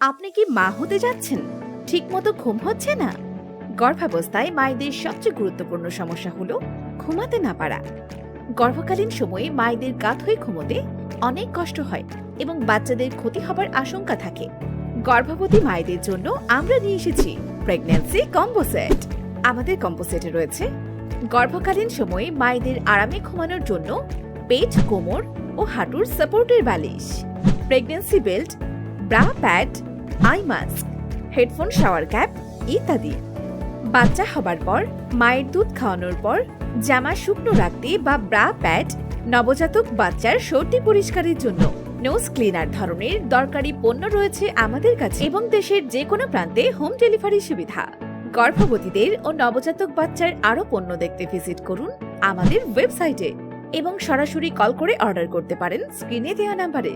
আপনি কি মা হতে যাচ্ছেন? ঠিকমতো ঘুম হচ্ছে না? গর্ভাবস্থায় মায়েদের সবচেয়ে গুরুত্বপূর্ণ সমস্যা হলো ঘুমাতে না পারা। গর্ভকালীন সময়ে মায়েদের কাত হয়ে ঘুমোতে অনেক কষ্ট হয় এবং বাচ্চাদের ক্ষতি হবার আশঙ্কা থাকে। গর্ভবতী মায়েদের জন্য আমরা নিয়ে এসেছি প্রেগন্যান্সি কম্বো সেট আমাদের কম্বো সেটে রয়েছে গর্ভকালীন সময়ে মায়েদের আরামে ঘুমানোর জন্য পেট, কোমর ও হাঁটুর সাপোর্টের বালিশ, pregnancy belt, bra pad, eye mask, headphone, shower cap ইত্যাদি। বাচ্চা হবার পর, মায়ের দুধ খাওয়ানোর পর জামা শুকনো রাখতে বা ব্রা প্যাড নবজাতক বাচ্চার সর্দি পরিষ্কারের জন্য নোজ ক্লিনার ধরনের দরকারি পণ্য রয়েছে আমাদের কাছে এবং দেশের যে কোনো প্রান্তে হোম ডেলিভারি সুবিধা। গর্ভবতীদের ও নবজাতক বাচ্চার আরও পণ্য দেখতে ভিজিট করুন আমাদের ওয়েবসাইটে এবং সরাসরি কল করে অর্ডার করতে পারেন স্ক্রিনে দেওয়া নাম্বারে।